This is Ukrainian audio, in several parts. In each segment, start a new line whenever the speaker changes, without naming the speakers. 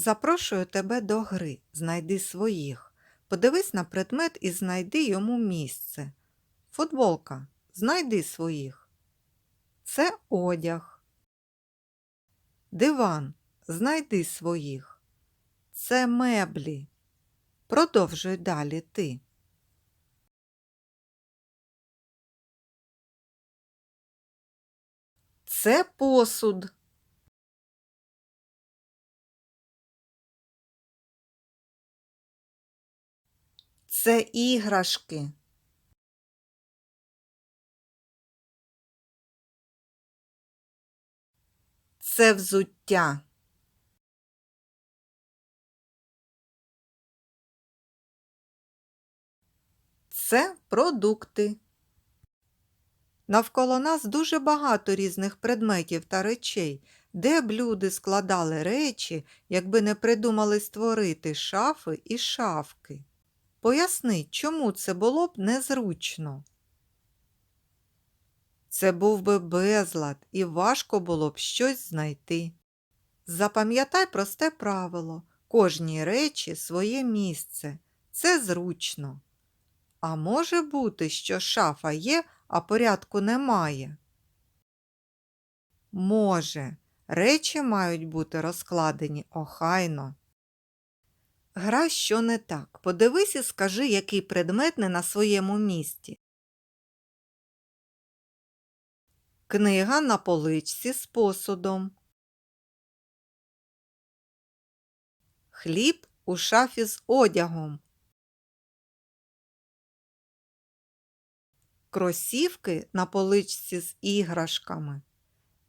Запрошую тебе до гри. Знайди своїх. Подивись на предмет і знайди йому місце. Футболка. Знайди своїх. Це одяг. Диван. Знайди своїх. Це меблі. Продовжуй далі ти. Це посуд. Це іграшки. Це взуття. Це продукти. Навколо нас дуже багато різних предметів та речей, де б люди складали речі, якби не придумали створити шафи і шафки. Поясни, чому це було б незручно. Це був би безлад і важко було б щось знайти. Запам'ятай просте правило кожній речі своє місце. Це зручно. А може бути, що шафа є, а порядку немає? Може, речі мають бути розкладені охайно. Гра що не так. Подивись і скажи, який предмет не на своєму місці. Книга на поличці з посудом. Хліб у шафі з одягом. Кросівки на поличці з іграшками.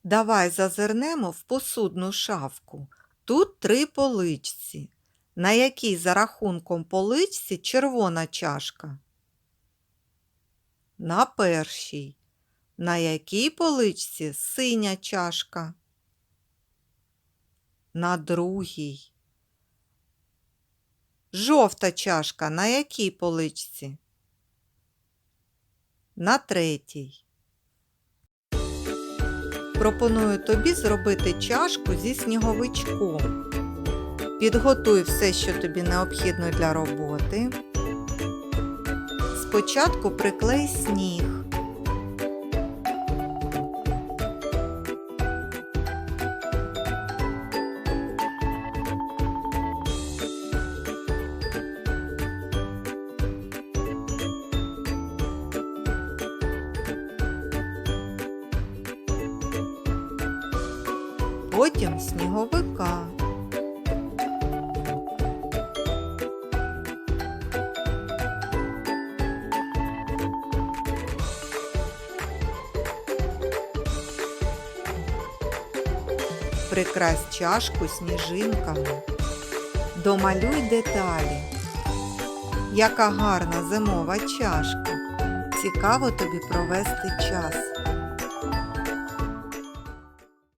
Давай зазирнемо в посудну шафку. Тут три поличці. На якій за рахунком поличці червона чашка? На першій. На якій поличці синя чашка? На другій. Жовта чашка на якій поличці? На третій. Пропоную тобі зробити чашку зі сніговичком. Підготуй все, що тобі необхідно для роботи. Спочатку приклей сніг. Потім сніговика. Прикрась чашку сніжинками. Домалюй деталі. Яка гарна зимова чашка. Цікаво тобі провести час.